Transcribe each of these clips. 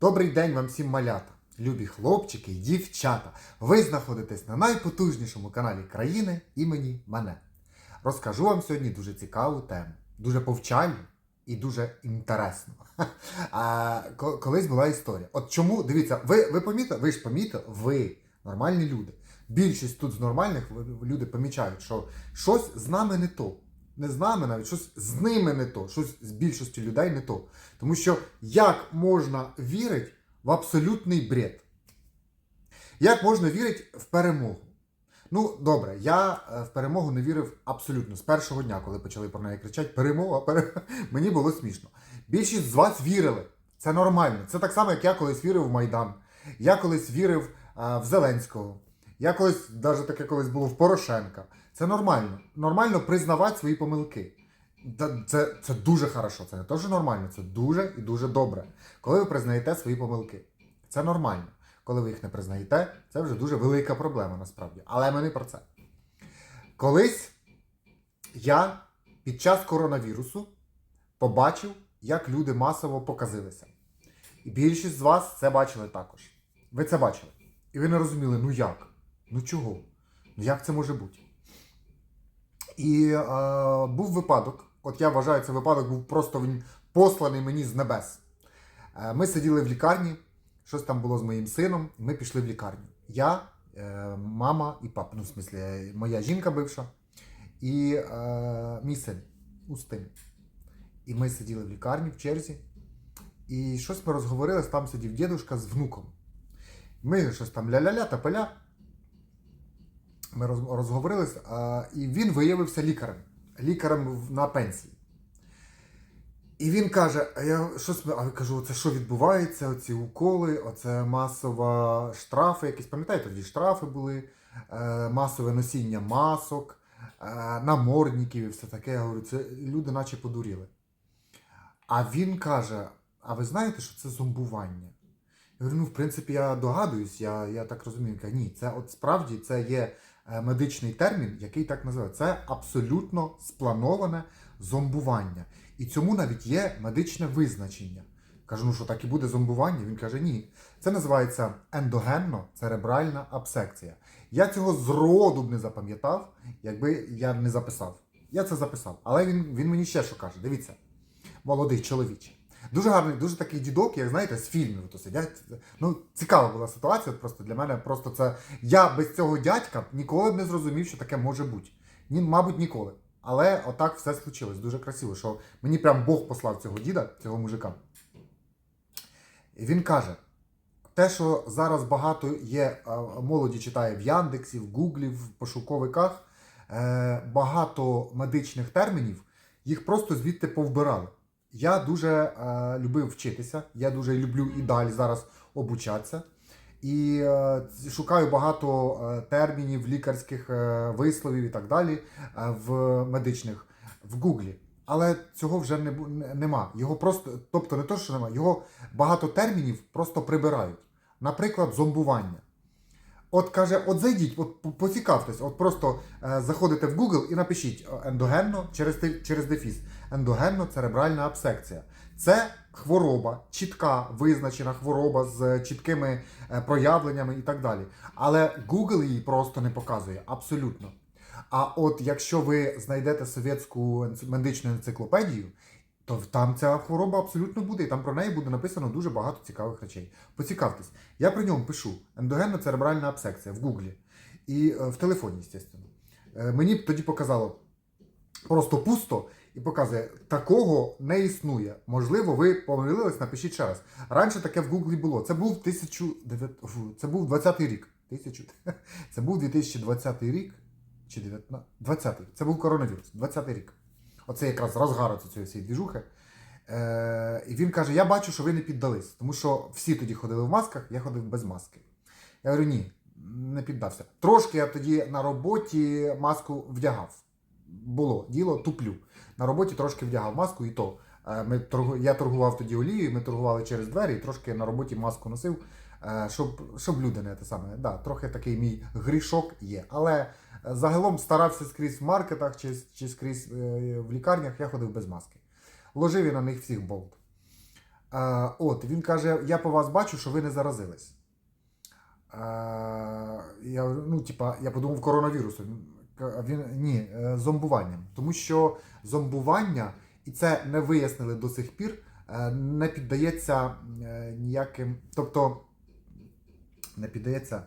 Добрий день вам всім малята, любі хлопчики і дівчата. Ви знаходитесь на найпотужнішому каналі країни імені мене. Розкажу вам сьогодні дуже цікаву тему, дуже повчальну і дуже інтересну. А, колись була історія. От чому, дивіться, ви, ви помітили, ви ж помітили, ви нормальні люди. Більшість тут з нормальних люди помічають, що щось з нами не то. Не з нами навіть, щось з ними не то, щось з більшістю людей не то. Тому що як можна вірити в абсолютний бред? Як можна вірити в перемогу? Ну, добре, я е, в перемогу не вірив абсолютно з першого дня, коли почали про неї кричати перемога, перемога. Мені було смішно. Більшість з вас вірили. Це нормально. Це так само, як я колись вірив в Майдан. Я колись вірив е, в Зеленського. Я колись, навіть таке колись було в Порошенка. Це нормально. Нормально признавати свої помилки. Це, це дуже хорошо, це не те, що нормально, це дуже і дуже добре. Коли ви признаєте свої помилки, це нормально. Коли ви їх не признаєте, це вже дуже велика проблема насправді. Але ми не про це. Колись я під час коронавірусу побачив, як люди масово показилися. І більшість з вас це бачили також. Ви це бачили. І ви не розуміли, ну як? Ну чого? Ну як це може бути? І е, був випадок, от я вважаю, цей випадок був просто він посланий мені з небес. Е, ми сиділи в лікарні, щось там було з моїм сином, і ми пішли в лікарню. Я, е, мама і папа, ну, в смислі, моя жінка бивша, і е, мій син Устин. І ми сиділи в лікарні в черзі, і щось ми розговорились, там сидів дідушка з внуком. Ми щось там ля-ля-ля та паля. Ми роз- розговорились, і він виявився лікарем. Лікарем на пенсії. І він каже: а я щось а я кажу, це що відбувається? Оці уколи, оце масова штрафи, якісь, пам'ятаєте, тоді штрафи були, е, масове носіння масок, е, намордників і все таке. Я говорю, це люди наче подуріли. А він каже: А ви знаєте, що це зомбування? Я говорю, ну, в принципі, я догадуюсь, я, я так розумію. Ні, це от справді це є медичний термін, який так називається. Це абсолютно сплановане зомбування. І цьому навіть є медичне визначення. Кажу, ну що так і буде зомбування? Він каже, ні. Це називається ендогенно-церебральна абсекція. Я цього зроду б не запам'ятав, якби я не записав. Я це записав. Але він, він мені ще що каже: дивіться, молодий чоловіче. Дуже гарний, дуже такий дідок, як знаєте, з фільмів то сидять. Ну, цікава була ситуація. Просто для мене просто це. Я без цього дядька ніколи б не зрозумів, що таке може бути. Ні, мабуть, ніколи. Але отак все случилось. Дуже красиво, що мені прям Бог послав цього діда, цього мужика. І він каже: те, що зараз багато є молоді читає в Яндексі, в Гуглі, в пошуковиках, е, багато медичних термінів, їх просто звідти повбирали. Я дуже е, любив вчитися, я дуже люблю і далі зараз обучатися. І е, шукаю багато е, термінів, лікарських е, висловів і так далі е, в медичних в Гуглі. Але цього вже не, нема. Його просто, тобто не то, що нема, його багато термінів просто прибирають. Наприклад, зомбування. От каже, от зайдіть, от поцікавтесь, от просто е, заходите в Google і напишіть е, ендогенно через, через дефіс. Ендогенно-церебральна абсекція. Це хвороба, чітка визначена хвороба з чіткими е, проявленнями і так далі. Але Google її просто не показує абсолютно. А от якщо ви знайдете совєтську медичну енциклопедію, то там ця хвороба абсолютно буде, і там про неї буде написано дуже багато цікавих речей. Поцікавтесь. Я про ньому пишу ендогенно-церебральна абсекція в Гуглі і е, в телефоні, звісно. Мені б тоді показало просто пусто і показує, такого не існує. Можливо, ви помилились, напишіть ще раз. Раніше таке в Гуглі було. Це був 1900, фу, це був 20-й рік. Тисячу... Це був 2020 рік. Чи 19... 20-й. Це був коронавірус. 20-й рік. Оце якраз розгар цієї всієї двіжухи. Е, і він каже: Я бачу, що ви не піддались, тому що всі тоді ходили в масках, я ходив без маски. Я говорю, ні, не піддався. Трошки я тоді на роботі маску вдягав. Було діло, туплю. На роботі трошки вдягав маску, і то. Е, Ми. Я торгував тоді олією, ми торгували через двері, і трошки на роботі маску носив, е, щоб, щоб люди не те саме. Да, трохи такий мій грішок є. Але загалом старався скрізь в маркетах чи, чи скрізь е, в лікарнях, я ходив без маски. Ложив я на них всіх болт. Е, от, він каже: я по вас бачу, що ви не заразились. Е, я, ну, типа, я подумав коронавірусом. Він, ні, зомбуванням. Тому що зомбування, і це не вияснили до сих пір, не піддається ніяким. Тобто, не піддається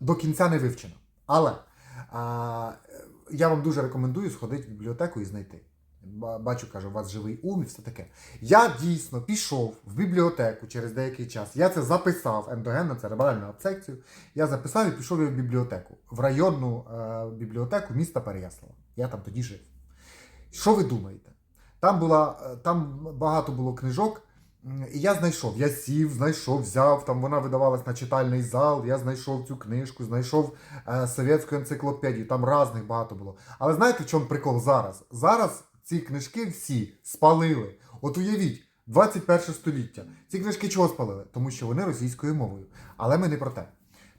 до кінця не вивчено. Але а, я вам дуже рекомендую сходити в бібліотеку і знайти. Бачу, каже, у вас живий ум і все таке. Я дійсно пішов в бібліотеку через деякий час. Я це записав ендогенну церебральну абсекцію. Я записав і пішов в бібліотеку, в районну е, бібліотеку міста Переяслава. Я там тоді жив. Що ви думаєте? Там, була, е, там багато було книжок, і я знайшов. Я сів, знайшов, взяв. Там вона видавалась на читальний зал. Я знайшов цю книжку, знайшов е, совєтську енциклопедію. Там різних багато було. Але знаєте, в чому прикол зараз? Зараз ці книжки всі спалили. От уявіть, 21 століття. Ці книжки чого спалили? Тому що вони російською мовою. Але ми не про те.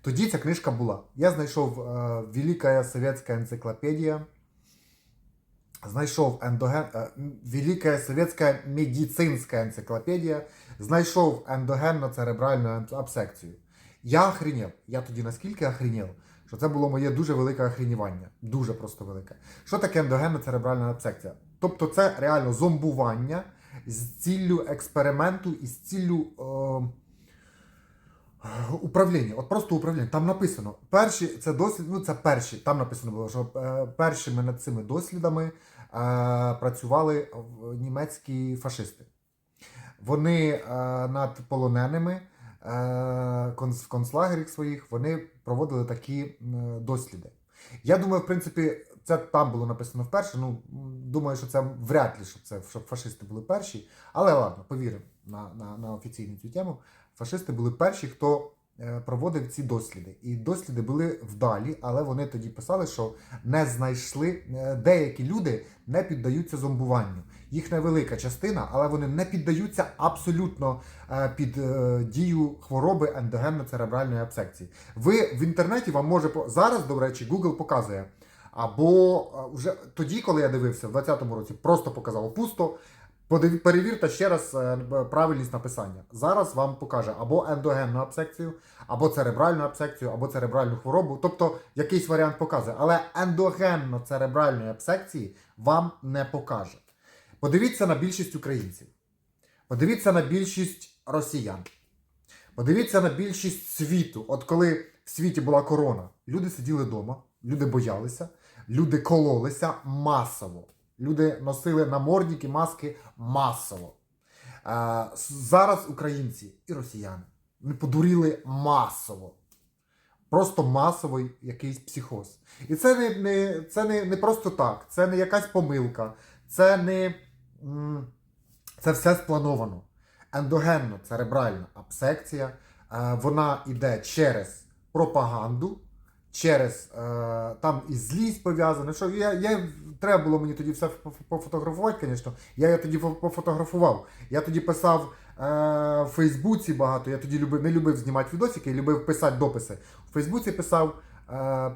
Тоді ця книжка була. Я знайшов е, Велика Совєтська енциклопедія. Знайшов ендоген... е, Велика Совєтська медицинська енциклопедія. Знайшов ендогенно-церебральну абсекцію. Я охренів. Я тоді наскільки охренів, що це було моє дуже велике охренівання. Дуже просто велике. Що таке ендогенно-церебральна абсекція? Тобто це реально зомбування з ціллю експерименту і з ціллю. Е... Управління, от просто управління. Там написано, перші це дослід, ну це перші. Там написано було, що е, першими над цими дослідами працювали німецькі фашисти. Вони е, над полоненими е, в концлагерях своїх вони проводили такі досліди. Я думаю, в принципі, це там було написано вперше. Ну, думаю, що це вряд ли, що це щоб фашисти були перші. Але ладно, повіримо на, на, на офіційну цю тему. Фашисти були перші, хто е, проводив ці досліди. І досліди були вдалі, але вони тоді писали, що не знайшли е, деякі люди не піддаються зомбуванню. Їх невелика частина, але вони не піддаються абсолютно е, під е, дію хвороби ендогенно-церебральної абсекції. Ви в інтернеті вам може зараз, до речі, Google показує. Або е, вже тоді, коли я дивився, в 2020 році просто показало пусто. Перевірте ще раз е, правильність написання. Зараз вам покаже або ендогенну абсекцію, або церебральну абсекцію, або церебральну хворобу. Тобто якийсь варіант показує. Але ендогенно-церебральної абсекції вам не покаже. Подивіться на більшість українців. Подивіться на більшість росіян. Подивіться на більшість світу. От коли в світі була корона, люди сиділи вдома, люди боялися, люди кололися масово. Люди носили намордники, маски масово. Е, зараз українці і росіяни вони подуріли масово. Просто масовий якийсь психоз. І це не, не, це не, не просто так, це не якась помилка, це не. Це все сплановано. Ендогенно церебральна абсекція, е, вона йде через пропаганду, через е, там і злість пов'язана. Що я, я, треба було мені тоді все пофотографувати, звісно. Я її тоді пофотографував. Я тоді писав е, в Фейсбуці багато. Я тоді любив, не любив знімати відосики, я любив писати дописи. У Фейсбуці писав. е,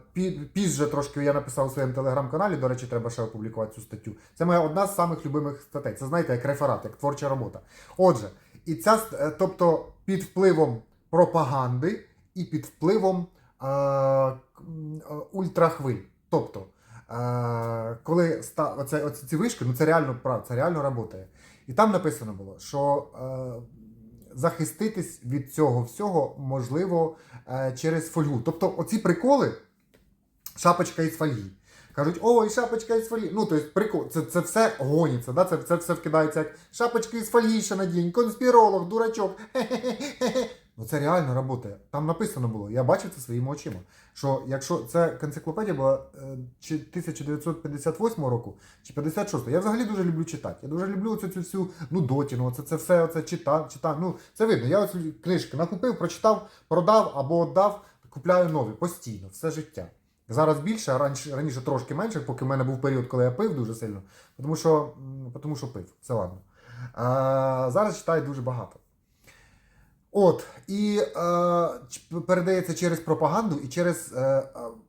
Пізже трошки я написав у своєму телеграм-каналі. До речі, треба ще опублікувати цю статтю. Це моя одна з самих любимих статей. Це знаєте, як реферат, як творча робота. Отже, і ця е, тобто під впливом пропаганди і під впливом ультрахвиль. Тобто, коли оце, оці ці вишки, ну це реально прав, це реально працює. І там написано було, що захиститись від цього всього можливо е, через фольгу. Тобто, оці приколи, шапочка із фольги. Кажуть, ой, шапочка із фольги. Ну, тобто, прикол, це, це все гоніться, да? це, це все вкидається як шапочка із фольги ще надінь, конспіролог, дурачок. Хе-хе-хе-хе. Ну це реально працює. Там написано було, я бачив це своїми очима. Що якщо це енциклопедія була е, чи 1958 року чи 56 Я взагалі дуже люблю читати. Я дуже люблю оцю цю всю ну, дотіну, це, це все оце читав, читав. Ну, це видно. Я оцю книжки накупив, прочитав, продав або віддав, купляю нові постійно, все життя. Зараз більше, а раніше, раніше трошки менше, поки в мене був період, коли я пив дуже сильно, тому що, тому що пив, все ладно. А, зараз читаю дуже багато. От, і е, передається через пропаганду і через е, е,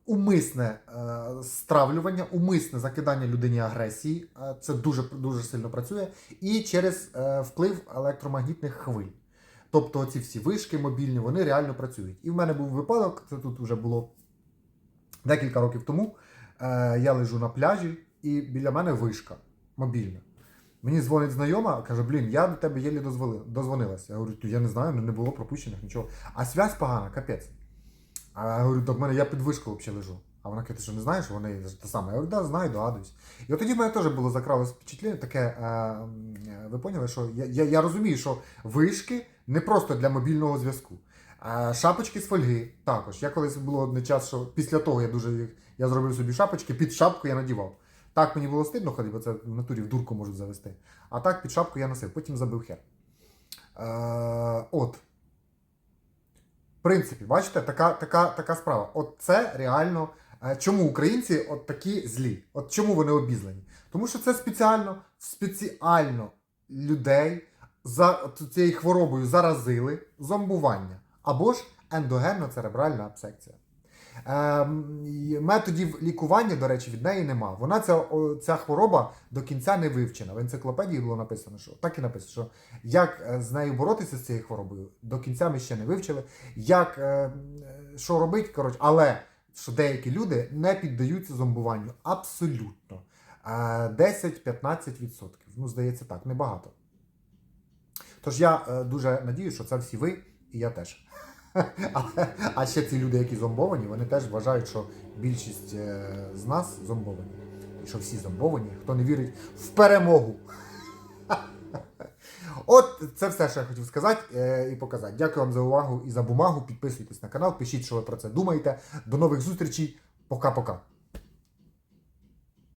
умисне е, стравлювання, умисне закидання людині агресії. Е, це дуже, дуже сильно працює. І через е, вплив електромагнітних хвиль. Тобто ці всі вишки мобільні, вони реально працюють. І в мене був випадок, це тут вже було декілька років тому. Е, я лежу на пляжі, і біля мене вишка мобільна. Мені дзвонить знайома, каже: блін, я до тебе єлі дозвонилася. Я говорю, я не знаю, не було пропущених нічого. А связь погана, капець. А я говорю, до мене я під вишкою взагалі лежу. А вона каже, ти що не знаєш, вони те саме. Я говорю, да, знаю, догадуюсь. І от тоді в мене теж було закралось впечатлення, таке, е, ви поняли, що я, я, я розумію, що вишки не просто для мобільного зв'язку. А шапочки з фольги також. Я колись було один час, що після того я дуже їх- я зробив собі шапочки, під шапку я надівав. Так мені було стидно ходити, бо це в натурі в дурку можуть завести. А так під шапку я носив, потім забив хер. Е, от. В принципі, бачите, така, така, така справа. От це реально. е, Чому українці от такі злі? От чому вони обізнані? Тому що це спеціально, спеціально людей за цією хворобою заразили зомбування або ж ендогенно-церебральна абсекція. Ем, методів лікування, до речі, від неї нема. Вона ця, ця хвороба до кінця не вивчена. В енциклопедії було написано, що так і написано, що як е, з нею боротися з цією хворобою, до кінця ми ще не вивчили. Як е, е, що робити, коротше, але що деякі люди не піддаються зомбуванню абсолютно. Е, 10-15%. Ну, здається, так, небагато. Тож я е, дуже надію, що це всі ви, і я теж. А ще ці люди, які зомбовані, вони теж вважають, що більшість е, з нас зомбовані. І що всі зомбовані, хто не вірить в перемогу. От це все, що я хотів сказати е, і показати. Дякую вам за увагу і за бумагу. Підписуйтесь на канал, пишіть, що ви про це думаєте. До нових зустрічей. Пока-пока.